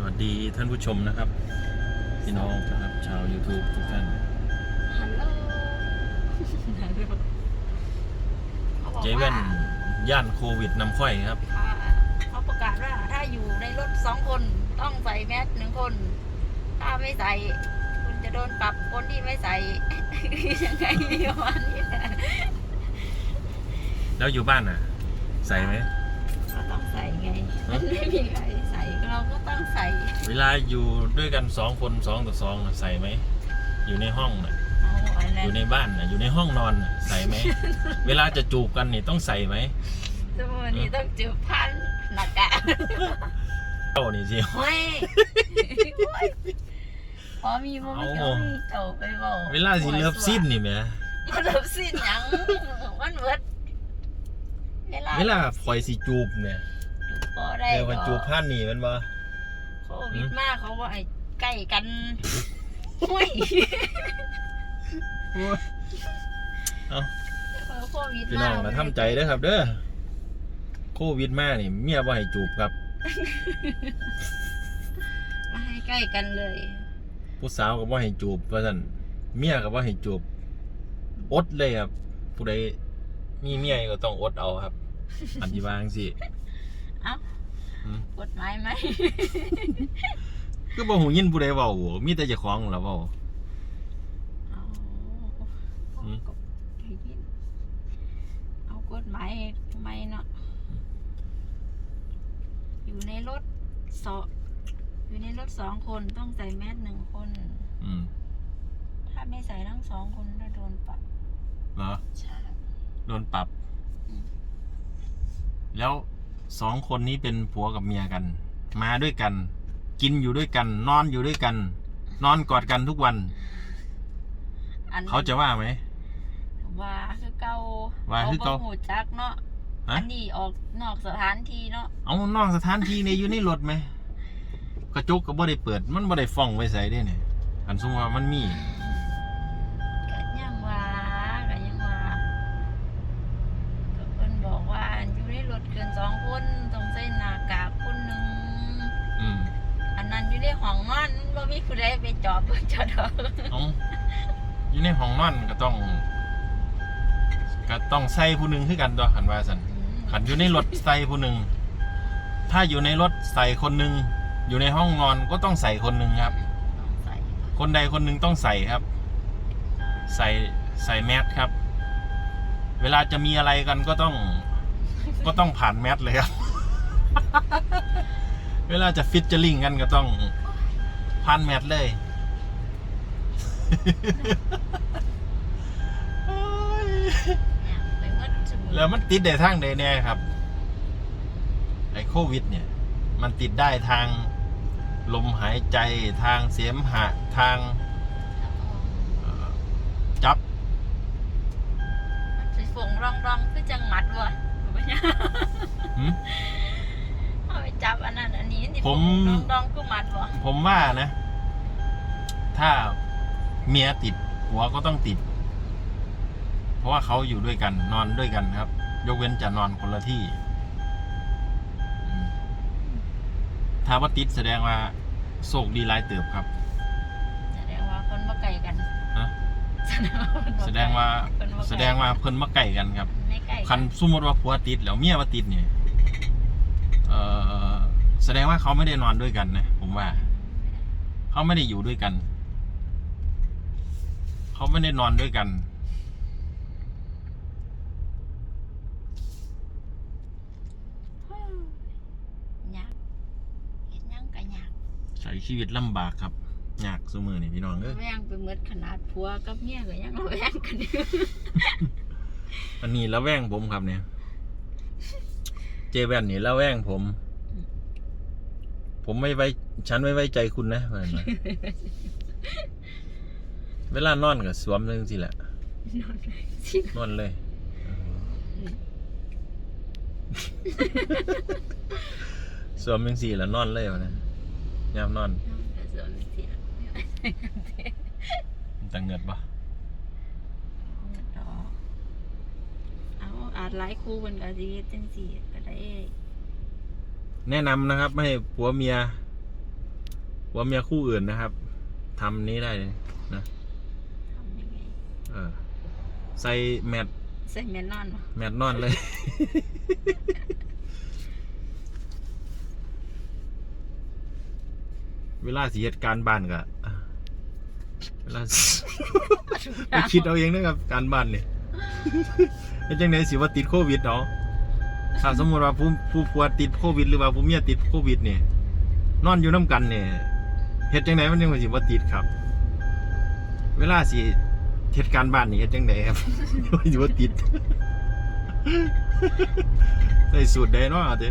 สวัสดีท่านผู้ชมนะครับ พี่น้องนะครับชาว YouTube ทุกท่าน ฮัลโหลฮัลโหลขาบอกเจเว่นย่านโควิดนำค่อยครับค่ะเขาประกาศว่าถ้าอยู่ในรถสองคนต้องใส่แมสหนึ่งคน ถ้าไม่ใส่ คุณจะโดนปรับคนที่ไม่ใส่ ยังไงประมาณนี้แหละแล้วอยู่บ้านน่ะ ใส่ไหมก็ต้องใส่ไง มันไม่มีใครใส่ เราก็ต้องใส่เวลาอยู่ด้วยกันสองคนสองต่อสองน่ะใส่ไหม อยู่ในห้องน่ะเอาอันอนั้นยู่ในบ้านน่ะอยู่ในห้องนอนน่ะใส่ไหม เวลาจะจูบกันนี่ต้องใส่ไหมสมมตินี้ต้องจืบพันหนักอะเจ้านี่สิเฮ้ยพอมีบ่มีเอาก็มีโตไปบอกเวลาสิเลิฟสิ้นนี่แหมมันเลิฟสิ้นหยังมันเบิดเวลาเวลาคอยสิจูบเนี่ยพอ ได้เดี๋ยวมันจูบผ่านนี่แมันบ่โควิดมากเขาว่าไอ้ใกล้กันหุ้ยโอ้ยเออโควิดพี่มาน้อกงก็ทำใจเด้อครับ เด้อโควิดมานี่เมียบ่ให้จูบครับ มาให้ใกล้กันเลย ผู้สาวก็บ่ให้จูบว่าซั่นเมียก็บ่ให้จูบ อดเลยครับ ผู้ใดมีเมียก็ต้องอดเอาครับอธิบายจังซี่เอ้าอืม กฎหมายไหม คือบ่หูยินผู้ใดเว้าบ่มีแต่เจ้าของล่ะเว้า เอาอืมเอากฎหมายทำไมเนาะ อยู่ในรถสองอยู่ในรถสองคนต้องใส่แมสหนึ่งคน อืมถ้าไม่ใส่ทั้งสองคนจะโดนปรับเหรอใช่ โดนปรับ อืม แล้ว สองคนนี้เป็นผัวกับเมียกัน มาด้วยกัน กินอยู่ด้วยกัน นอนอยู่ด้วยกัน นอนกอดกันทุกวัน อันเขาจะว่าไหมว่าคือเก่าว่าคือเก่าบ่หูจักเนาะฮะอันนี้ออกนอกสถานที่เนาะเอานอกสถานที่ในอยู่ในรถไหมกระจกก็บ่ได้เปิด มันบ่ได้ฟ้องไว้ใส่ได้เนี่ยอันสมมุติว่ามันมี มีผู้ใดไปจอบเพิ่นจอดเอาเอาอยู่ในห้องนอนก็ต้อง ก็ต้องใส่ผู้หนึ่งคือกันตัวคันว่าสันขันอยู่ในรถใส่ผู้หนึ่งถ้าอยู่ในรถใส่คนหนึ่งอยู่ในห้องนอนก็ต้องใส่คนหนึ่งครับต้องใส่คนใดคนหนึ่งต้องใส่ครับ ใส่ใส่แมสครับ เวลาจะมีอะไรกันก็ต้อง ก็ต้องผ่านแมสเลยครับ เวลาจะฟิชเจอริงกันก็ต้อง ผ่านแมสเลยอย่างไปหมดสมุนแล้วมันติดได้ทางใดแน่ครับ ไอ้โควิด เนี่ย มันติดได้ทางลมหายใจทางเสมหะทางเอ่อจับ มันสิฝงรองรองๆคือจังหมัดวะหืม เอาไปจับอันนั้นอันนี้นี่ผมรองรองๆคือหมัดวะ ผมว่านะ ถ้าเมียติดหัวก็ต้องติด เพราะว่าเขาอยู่ด้วยกัน นอนด้วยกันครับ ยกเว้นจะนอนคนละที่อืมถ้าว่าติดแสดงว่าโศกดีหลายเติบครับ แสดงว่าคนมาไก่กันฮะ แสดงว่าคนแสบ่ดงว่าแสดงว่าเพิ่นมาไก่กันครับไม่ไก่คันสมมติว่าผัวติดแล้วเมียมาติดเนี่ยเออแสดงว่าเขาไม่ได้นอนด้วยกันนะ ผมว่า เขาไม่ได้อยู่ด้วยกัน เขาไม่ได้นอนด้วยกัน ยากเห็นยังก็ยากใช้ชีวิตลำบากครับยากสมือนี่พี่น้องเอ้ยแวงไปหมดขนาดผัวกับเมียก็ยังระแวงกันอยู่อันนี้ละแวงผมครับเนี่ย เจแวนนี่ละแวงผม ผมไม่ไว้ฉันไม่ไว้ใจคุณนะว่าอย่างนั้นเวลานอนก็สวมเรื่องสิแหละนอนเลยสวมยังสี่แล้วนอนเลยวะนะยามนอนตังเงิดปะเอาอาจหลายคู่มันก็สิจังสี่ก็ได้ แนะนำนะครับ ไม่ให้ผัวเมียว่าเมียคู่อื่นนะครับทำนี้ได้เลยนะทำยังไงเออใส่แมทใส่แมนนอนเหรอแมทนอนเลยเวลาสิเหตุการณ์บ้านก็อะเวลาไปคิดเอาเองนะครับ การบ้านเนี่ยเป็นจังไดสิว่าติดโควิดเนาะ ถ้าสมมติว่าผู้ผู้ผัวติดโควิด หรือว่าผู้เมียติดโควิดเนี่ยนอนอยู่น้ำกันเนี่ยเหตุจังไหนมันยังว่าสิว่าติดครับ เวลาสิเหตุการณ์บ้านนี่เหตุจังไหนครับว่าสิว่าติดใส่สูตรไดเนาะเด้